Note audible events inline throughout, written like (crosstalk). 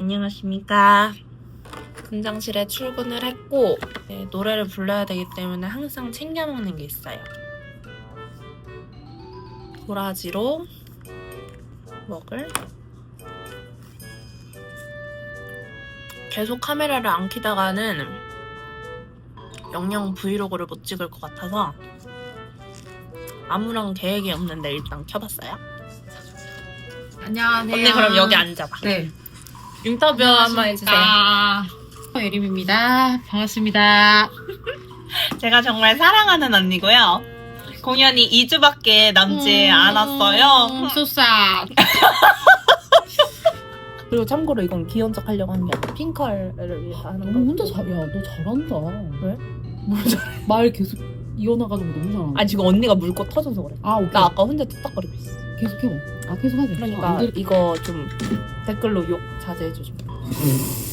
안녕하십니까. 분장실에 출근을 했고 네, 노래를 불러야 되기 때문에 항상 챙겨 먹는 게 있어요. 도라지로 먹을 계속 카메라를 안 키다가는 영영 브이로그를 못 찍을 것 같아서 아무런 계획이 없는데 일단 켜봤어요. 안녕하세요. 언니 그럼 여기 앉아봐. 네. 인터뷰 한번 해주세요. 예림입니다. 반갑습니다. (laughs) 제가 정말 사랑하는 언니고요. 공연이 2주밖에 남지 않았어요. 소싸. (laughs) 그리고 참고로 이건 척 하려고 한게 아니라 핑컬을 위해서 하는 너 거. 혼자 잘, 야, 너 잘한다. 왜? 뭘 잘해? 말 계속 이어나가는 거 너무 잘한다. 아 지금 언니가 물고 터져서 그래. 아, 오케이. 나 아까 혼자 뚝딱거리고 있어. 계속 해봐. 아, 계속 하세요. 그러니까 안 들- 이거 좀 댓글로 욕 자제해줘 좀. (laughs)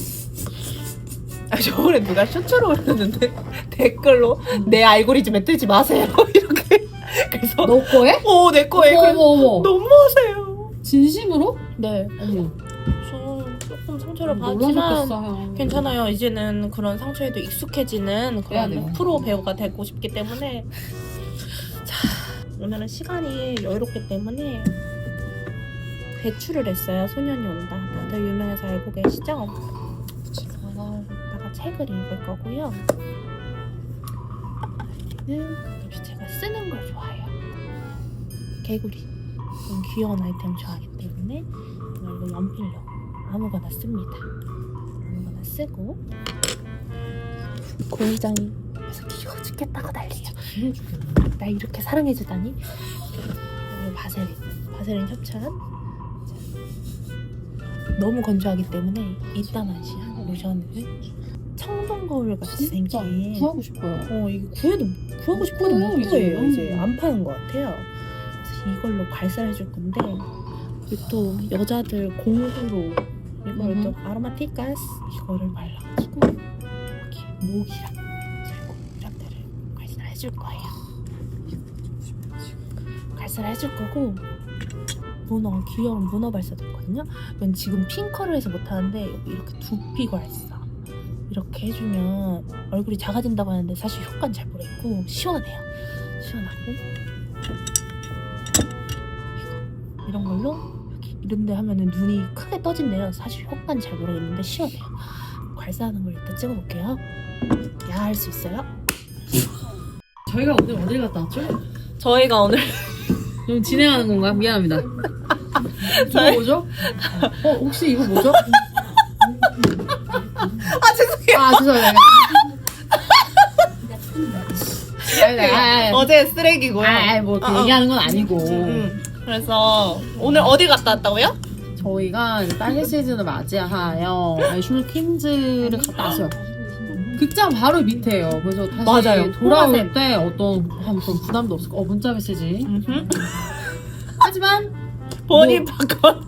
아 저번에 누가 쇼츠로 올렸는데 (laughs) 댓글로 내 알고리즘에 뜨지 마세요 (laughs) 이렇게. 그래서 너 거에? 오내 거에 어머, 그래서 어머, 어머. 너무하세요. 진심으로? 네. 어머. 저 조금 상처를 받지만 놀라셨겠어요. 괜찮아요. 이제는 그런 상처에도 익숙해지는 돼요. 그런 프로 배우가 되고 싶기 때문에 자 오늘은 시간이 여유롭기 때문에 배출을 했어요. 소년이 온다. 다들 유명해서 알고 계시죠? 그래서 이따가 책을 읽을 거고요. 는 역시 제가 쓰는 걸 좋아해요. 개구리. 이런 귀여운 아이템 좋아하기 때문에 이걸로 연필로 아무거나 씁니다. 아무거나 쓰고 고의장이 그래서 귀여워 죽겠다고 난리야. 귀여워. 나 이렇게 사랑해주다니. 바세린, 바세린 협찬. 자, 너무 건조하기 때문에 이따만시한 로션을 청동 거울 같이 진짜 생긴. 구하고 싶어요. 어 이거 구해도 구하고 싶어도 없어요, 못 구해요. 이제. 이제 안 파는 것 같아요. 그래서 이걸로 발사해 줄 건데 그리고 또 여자들 공구로 이걸 음. 또 아로마티카스 이거를 발라가지고 이렇게 목이랑 해줄 거예요. 발사를 해줄 거고 문어 귀여운 문어 발사도 있거든요. 이건 지금 핑커를 해서 못하는데 이렇게 두피 발사 이렇게 해주면 얼굴이 작아진다고 하는데 사실 효과는 잘 모르겠고 시원해요. 시원하고 이런 걸로 이렇게 이런데 하면은 눈이 크게 떠진대요. 사실 효과는 잘 모르겠는데 시원해요. 발사하는 걸 일단 찍어볼게요. 야 할 수 있어요? 저희가 오늘 어딜 갔다 왔죠? 저희가 오늘 좀 진행하는 건가요? 미안합니다. (laughs) 이거 뭐죠? 어, 혹시 이거 뭐죠? (laughs) 아 죄송해요. 아, 죄송해요. 아니, 아니, 아니. 어제 쓰레기고요. 아, 뭐, 이렇게 어, 어. 얘기하는 건 아니고. 음, 그래서 오늘 어디 갔다 왔다고요? 저희가 딸기 시즌을 맞이하여 애슐 퀸즈를 갔다 왔어요. 극장 바로 밑에요. 그래서 다시 맞아요. 돌아올. 때 어떤 한 그런 부담도 없을 거. 어 문자 메시지. (laughs) 하지만 버니 뭐- 파커.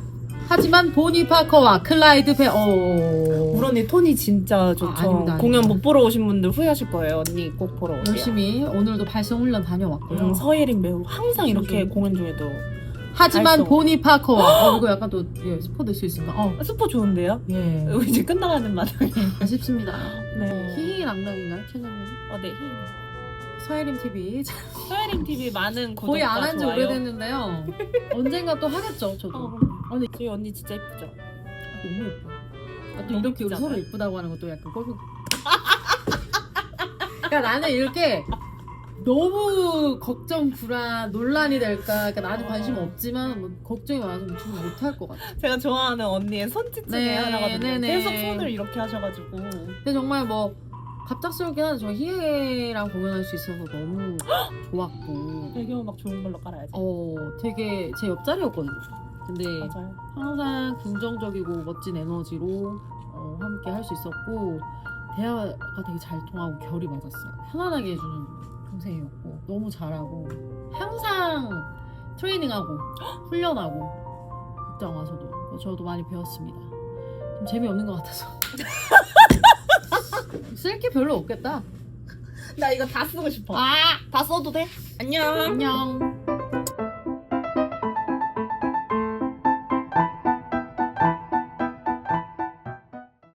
하지만 보니 파커와 클라이드 베 어. 우리 언니 톤이 진짜 좋죠. 아, 아닙니다, 공연 아닙니다. 못 보러 오신 분들 후회하실 거예요. 언니 꼭 보러 오세요. 열심히 오늘도 발성 훈련 다녀왔고요. 음, 서예린 배우 항상 이렇게 음. 공연 중에도 하지만. 보니 파커와 어 이거 약간 또 예, 스포 될 수 있으니까 어 스포 좋은데요? 예. (laughs) 이제 끝나가는 마당에. 아쉽습니다. 네. 희희 랑락인가요 채널은? 어, 네. 서예림 TV 서예린 TV 많은 구독자 거의 안 한 지 좋아요. 오래됐는데요. 언젠가 또 하겠죠, 저도. 어. 아니, 저희 언니 진짜 예쁘죠? 너무 예뻐. 아, 또 너무 이렇게 우리 예쁘잖아요. 서로 예쁘다고 하는 것도 약간 꼴보. 그러니까 (laughs) 나는 이렇게 너무 걱정, 불안, 논란이 될까. 그러니까 나는 관심 어. 없지만 뭐 걱정이 많아서 좀 못할 것 같아. 제가 좋아하는 언니의 손짓 중에 네, 하나거든요. 네 네. 계속 손을 이렇게 하셔가지고. 근데 정말 뭐 갑작스럽긴 한데 저 희애랑 공연할 수 있어서 너무 (gasps) 좋았고. 배경 음악 좋은 걸로 깔아야지. 어, 되게 제 옆자리였거든요. 근데 맞아요. 항상 긍정적이고 멋진 에너지로 어, 함께 할 수 있었고 대화가 되게 잘 통하고 결이 맞았어요. 편안하게 해주는 동생이었고 너무 잘하고 항상 트레이닝하고 훈련하고 극장 와서도 저도 많이 배웠습니다. 좀 재미없는 것 같아서 (laughs) 쓸 게 별로 없겠다. 나 이거 다 쓰고 싶어. 아 다 써도 돼? 안녕. 안녕.